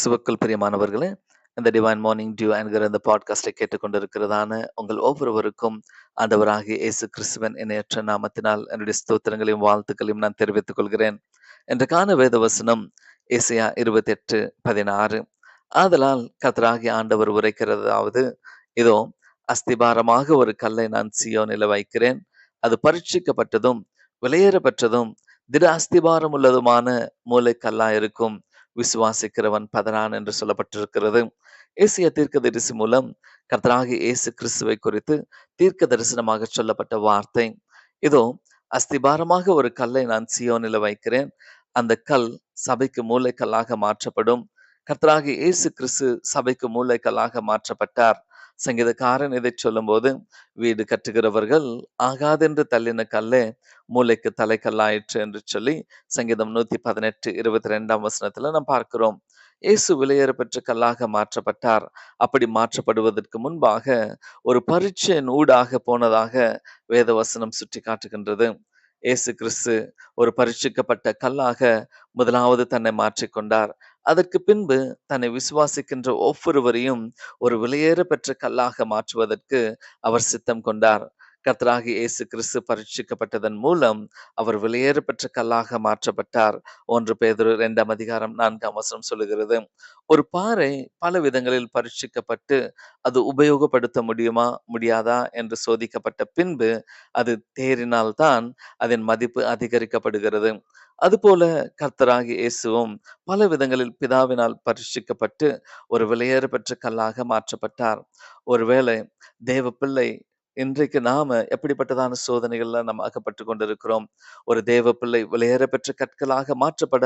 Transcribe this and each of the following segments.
கிறிஸ்துவுக்குள் பிரியமானவர்களே இந்த டிவைன் மார்னிங் டியூ என்கிற இந்த பாட்காஸ்டை கேட்டுக்கொண்டிருக்கிறதான உங்கள் ஒவ்வொருவருக்கும் ஆண்டவராகிய இயேசு கிறிஸ்துவன் இணையற்ற நாமத்தினால் என்னுடைய ஸ்தோத்திரங்களையும் வாழ்த்துக்களையும் நான் தெரிவித்துக் கொள்கிறேன். என்று காண வேத வசனம் இசையா இருபத்தி எட்டு பதினாறு. ஆதலால் கத்தராகி ஆண்டவர் உரைக்கிறதாவது இதோ அஸ்திபாரமாக ஒரு கல்லை நான் சியோனில வைக்கிறேன். அது பரீட்சிக்கப்பட்டதும் விலையேறப்பட்டதும் திட அஸ்திபாரம் உள்ளதுமான மூளைக்கல்லா இருக்கும் விசுவாசிக்கிறவன் பதறான் என்று சொல்லப்பட்டிருக்கிறது. ஏசிய தீர்க்க தரிசி மூலம் கர்த்தராகி இயேசு கிறிஸ்துவை குறித்து தீர்க்க தரிசனமாக சொல்லப்பட்ட வார்த்தை. இதோ அஸ்திபாரமாக ஒரு கல்லை நான் சியோனில வைக்கிறேன். அந்த கல் சபைக்கு மூளைக்கல்லாக மாற்றப்படும். கர்த்தராகி இயேசு கிறிஸ்து சபைக்கு மூளைக்கல்லாக மாற்றப்பட்டார். சங்கீதக்காரன் இதை சொல்லும்போது வீடு கட்டுகிறவர்கள் ஆகாதென்று தள்ளின கல்லே மூளைக்கு தலைக்கல்லாயிற்று என்று சொல்லி சங்கீதம் நூத்தி பதினெட்டு இருபத்தி ரெண்டாம் வசனத்துல நாம் பார்க்கிறோம். இயேசு விலையேற பெற்ற கல்லாக மாற்றப்பட்டார். அப்படி மாற்றப்படுவதற்கு முன்பாக ஒரு பரீட்சையின் ஊடாக போனதாக வேத வசனம் சுட்டி காட்டுகின்றது இயேசு கிறிஸ்து ஒரு பரீட்சிக்கப்பட்ட கல்லாக முதலாவது தன்னை மாற்றிக்கொண்டார். அதற்கு பின்பு தன்னை விசுவாசிக்கின்ற ஒவ்வொருவரையும் ஒரு விலையேற பெற்ற கல்லாக மாற்றுவதற்கு அவர் சித்தம் கொண்டார். கர்த்தராகி இயேசு கிறிஸ்து பரீட்சிக்கப்பட்டதன் மூலம் அவர் வெளியேறு பெற்ற கல்லாக மாற்றப்பட்டார். ஒன்று பேதொரு இரண்டாம் அதிகாரம் நான்காம் வசனம் சொல்லுகிறது ஒரு பாறை பல விதங்களில் பரீட்சிக்கப்பட்டு அது உபயோகப்படுத்த முடியுமா? முடியாதா? என்று சோதிக்கப்பட்ட பின்பு அது தேறினால்தான் அதன் மதிப்பு அதிகரிக்கப்படுகிறது. அதுபோல கர்த்தராகி இயேசுவும் பல விதங்களில் பிதாவினால் பரிசிக்கப்பட்டு ஒரு விலையேற பெற்ற கல்லாக மாற்றப்பட்டார். ஒருவேளை தேவ பிள்ளை இன்றைக்கு நாம எப்படிப்பட்டதான சோதனைகள்ல நம்ம அகப்பட்டு கொண்டிருக்கிறோம்? ஒரு தேவ பிள்ளை விலையேற பெற்ற கற்களாக மாற்றப்பட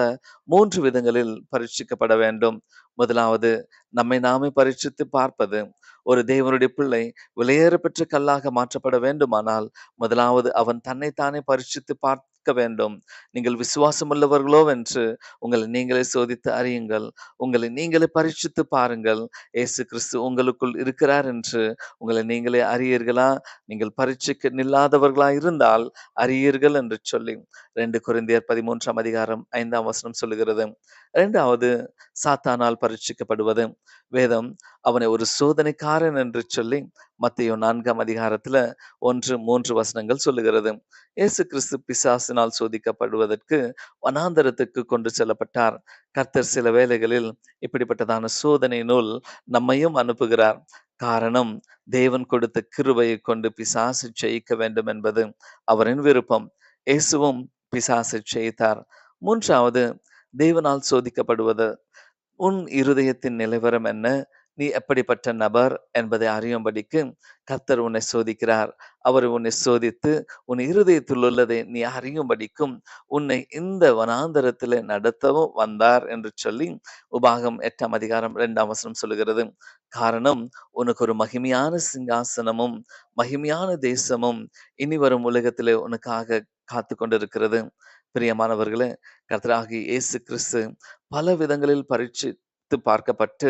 மூன்று விதங்களில் பரீட்சிக்கப்பட வேண்டும். முதலாவது நம்மை நாமே பரீட்சித்து பார்ப்பது. ஒரு தேவனுடைய பிள்ளை விலையேற பெற்ற கல்லாக மாற்றப்பட வேண்டுமானால் முதலாவது அவன் தன்னைத்தானே பரீட்சித்து நிற்க வேண்டும். நீங்கள் விசுவாசம் உள்ளவர்களோ என்று உங்களை நீங்களே சோதித்து அறியுங்கள். உங்களை நீங்களே பரீட்சித்து பாருங்கள். ஏசு கிறிஸ்து உங்களுக்குள் இருக்கிறார் என்று உங்களை நீங்களே அறியீர்களா? நீங்கள் பரீட்சைக்கு நில்லாதவர்களா இருந்தால் அறியீர்கள் என்று சொல்லி ரெண்டு குறைந்தியர் பதிமூன்றாம் அதிகாரம் ஐந்தாம் வசனம் சொல்லுகிறது. இரண்டாவது சாத்தானால் பரீட்சிக்கப்படுவது. வேதம் அவனை ஒரு சோதனைக்காரன் என்று சொல்லி மத்திய நான்காம் அதிகாரத்துல ஒன்று மூன்று வசனங்கள் சொல்லுகிறது. இயேசு கிறிஸ்து பிசாசினால் சோதிக்கப்படுவதற்கு வனாந்தரத்துக்கு கொண்டு செல்லப்பட்டார். கர்த்தர் சில வேளைகளில் இப்படிப்பட்டதான சோதனை நூல் நம்மையும் அனுப்புகிறார். காரணம் தேவன் கொடுத்த கிருபையை கொண்டு பிசாசு ஜெயிக்க வேண்டும் என்பது அவரின் விருப்பம். இயேசுவும் பிசாசு ஜெயித்தார். மூன்றாவது தேவனால் சோதிக்கப்படுவது உன் இருதயத்தின் நிலவரம் என்ன? நீ எப்படிப்பட்ட நபர் என்பதை அறியும்படிக்கு கர்த்தர் உன்னை சோதிக்கிறார். அவர் உன்னை சோதித்து உன் இருதயத்தில் உள்ளதை நீ அறியும்படிக்கும் உன்னை இந்த வனாந்தரத்தில் நடத்தவும் வந்தார் என்று சொல்லி உபாகம் எட்டாம் அதிகாரம் இரண்டாம் வசனம் சொல்லுகிறது. காரணம் உனக்கு ஒரு மகிமையான சிங்காசனமும் மகிமையான தேசமும் இனி வரும் உலகத்திலே உனக்காக காத்து கொண்டிருக்கிறது. பிரியமானவர்களே கர்த்தராகி இயேசு கிறிஸ்து பல விதங்களில் பரீட்சி பார்க்கப்பட்டு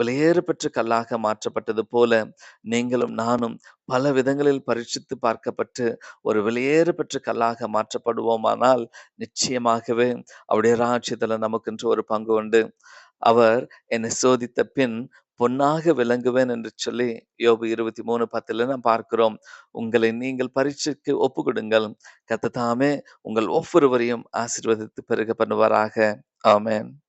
வெளியேறு பெற்ற கல்லாக மாற்றப்பட்டது போல நீங்களும் நானும் பல விதங்களில் பரீட்சித்து பார்க்கப்பட்டு ஒரு வெளியேறு பெற்ற கல்லாக மாற்றப்படுவோமானால் நிச்சயமாகவே அவருடைய ராட்சியத்தில் நமக்கென்று ஒரு பங்கு உண்டு. அவர் என்னை சோதித்த பின் பொன்னாக விளங்குவேன் என்று சொல்லி யோபு இருபத்தி மூணு பத்துல நாம் பார்க்கிறோம். உங்களை நீங்கள் பரீட்சைக்கு ஒப்பு கொடுங்கள். கத்ததாமே உங்கள் ஒவ்வொருவரையும் ஆசீர்வதித்து பெருக பண்ணுவாராக. ஆமேன்.